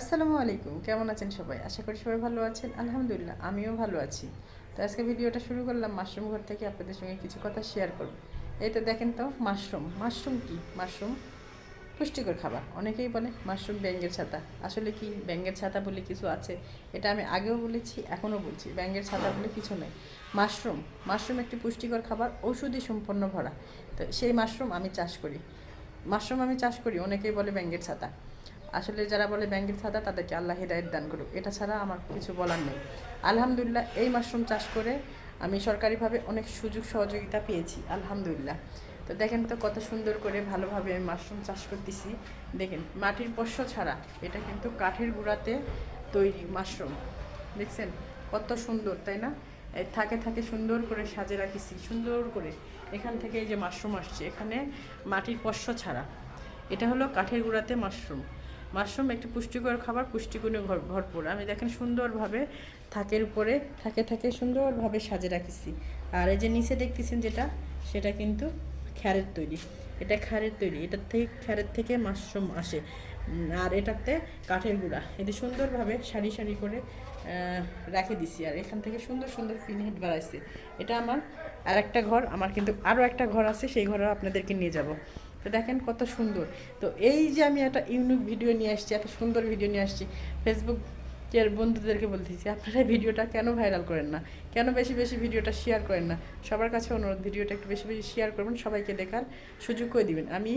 আসসালামু আলাইকুম, কেমন আছেন সবাই? আশা করি সবাই ভালো আছেন। আলহামদুলিল্লাহ, আমিও ভালো আছি। তো আজকে ভিডিওটা শুরু করলাম মাশরুম ঘর থেকে আপনাদের সঙ্গে কিছু কথা শেয়ার করব। এই তো দেখেন তো, মাশরুম। মাশরুম কি? মাশরুম পুষ্টিকর খাবার। অনেকেই বলে মাশরুম ব্যাঙ্গের ছাতা। আসলে কি ব্যাঙ্গের ছাতা বলে কিছু আছে? এটা আমি আগেও বলেছি, এখনও বলছি ব্যাঙ্গের ছাতা বলে কিছু নেই। মাশরুম। মাশরুম একটি পুষ্টিকর খাবার, ঔষধি সম্পন্ন ভরা। তো সেই মাশরুম আমি চাষ করি। মাশরুম আমি চাষ করি, অনেকেই বলে ব্যাঙ্গের ছাতা। আসলে যারা বলে ব্যাঙ্গের ছাতা, তাদেরকে আল্লাহ হিদায়ত দান করুক। এটা ছাড়া আমার কিছু বলার নেই। আলহামদুলিল্লাহ, এই মাশরুম চাষ করে আমি সরকারিভাবে অনেক সুযোগ সহযোগিতা পেয়েছি। আলহামদুলিল্লাহ। তো দেখেন তো কত সুন্দর করে ভালোভাবে আমি মাশরুম চাষ করতেছি। দেখেন, মাটির পোষ্য ছাড়া এটা কিন্তু কাঠের গুঁড়াতে তৈরি মাশরুম। দেখছেন? কত সুন্দর, তাই না? থাকে থাকে সুন্দর করে সাজে রাখিছি, সুন্দর করে। এখান থেকে এই যে মাশরুম আসছে, এখানে মাটির পোষ্য ছাড়া। এটা হলো কাঠের গুঁড়াতে মাশরুম। মাশরুম একটি পুষ্টিকর খাবার, পুষ্টিগুণে ভর- ভরপুর। আমি দেখেন সুন্দরভাবে থাকের উপরে, থাকে থাকে সুন্দরভাবে সাজে রাখিছি। আর এই যে নিচে দেখতেছেন যেটা, সেটা কিন্তু খ্যারের তৈরি। এটা খ্যারের তৈরি এটার থেকে খ্যারের থেকে মাশরুম আসে। আর এটাতে কাঠের গুঁড়া। এটি সুন্দরভাবে সারি সারি করে রাখে দিছি। আর এখান থেকে সুন্দর সুন্দর পিনহেড বাড়াইছে। এটা আমার আর একটা ঘর, আমার কিন্তু আরও একটা ঘর আছে, সেই ঘরে আপনাদেরকে নিয়ে যাব। তো দেখেন কত সুন্দর। তো এই যে আমি একটা ইউনিক ভিডিও নিয়ে আসছি এত সুন্দর ভিডিও নিয়ে আসছি ফেসবুক এর বন্ধুদেরকে বলতেছি, আপনারা ভিডিওটা কেন ভাইরাল করেন না? কেন বেশি বেশি ভিডিওটা শেয়ার করেন না? সবার কাছে অনুরোধ, ভিডিওটা একটু বেশি বেশি শেয়ার করবেন, সবাইকে দেখার সুযোগ করে দিবেন। আমি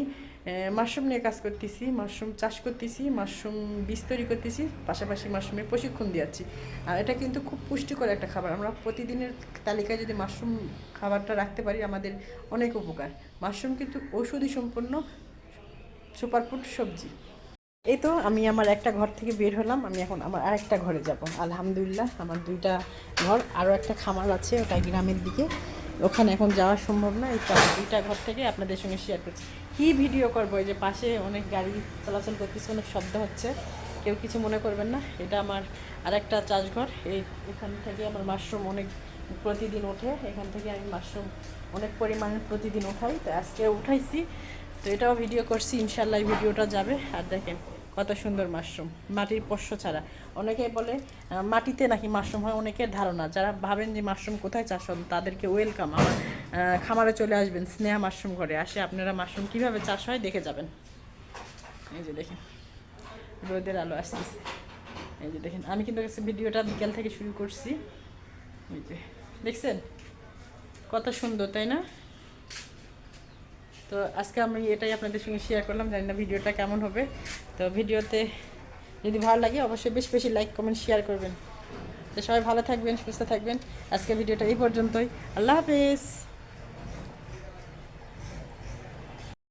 মাশরুম নিয়ে কাজ করতেছি, মাশরুম চাষ করতেছি, মাশরুম বীজ তৈরি করতেছি, পাশাপাশি মাশরুমের প্রশিক্ষণ দিচ্ছি আর এটা কিন্তু খুব পুষ্টিকর একটা খাবার। আমরা প্রতিদিনের তালিকায় যদি মাশরুম খাবারটা রাখতে পারি, আমাদের অনেক উপকার। মাশরুম কিন্তু ঔষধি সম্পন্ন সুপারফুড সবজি। এই তো আমি আমার একটা ঘর থেকে বের হলাম, আমি এখন আমার আরেকটা ঘরে যাব। আলহামদুলিল্লাহ, আমার দুইটা ঘর, আরও একটা খামার আছে ওটা গ্রামের দিকে। ওখানে এখন যাওয়া সম্ভব না, এই দুইটা ঘর থেকে আপনাদের সঙ্গে শেয়ার করছি। কী ভিডিও করব, এই যে পাশে অনেক গাড়ি চলাচল করতেছে, অনেক শব্দ হচ্ছে। কেউ কিছু মনে করবেন না, এটা আমার আরেকটা চাষঘর। এই এখান থেকে আমার মাশরুম অনেক প্রতিদিন ওঠে, এখান থেকে আমি মাশরুম অনেক পরিমাণে প্রতিদিন উঠাই। তো আজকে উঠাইছি তো এটাও ভিডিও করছি, ইনশাল্লাহ ভিডিওটা যাবে। আর দেখেন, কত সুন্দর মাশরুম। মাটির পোষ্য ছাড়া। অনেকে বলে মাটিতে নাকি মাশরুম হয়, অনেকের ধারণা। যারা ভাবেন যে মাশরুম কোথায় চাষ হন তাদেরকে ওয়েলকাম আমার খামারে চলে আসবেন, স্নেহা মাশরুম ঘরে। আসে, আপনারা মাশরুম কীভাবে চাষ হয় দেখে যাবেন। এই যে দেখেন, রোদের আলো আসতেছে। এই যে দেখেন, আমি কিন্তু ভিডিওটা বিকেল থেকে শুরু করছি। এই যে, দেখছেন? কত সুন্দর, তাই না? তো আজকে আমি এটাই আপনাদের সঙ্গে শেয়ার করলাম, জানি না ভিডিওটা কেমন হবে। তো ভিডিওতে যদি ভালো লাগে, অবশ্যই বেশি বেশি লাইক কমেন্ট শেয়ার করবেন। তো সবাই ভালো থাকবেন, সুস্থ থাকবেন। আজকে ভিডিওটা এই পর্যন্তই। আল্লাহ হাফেজ।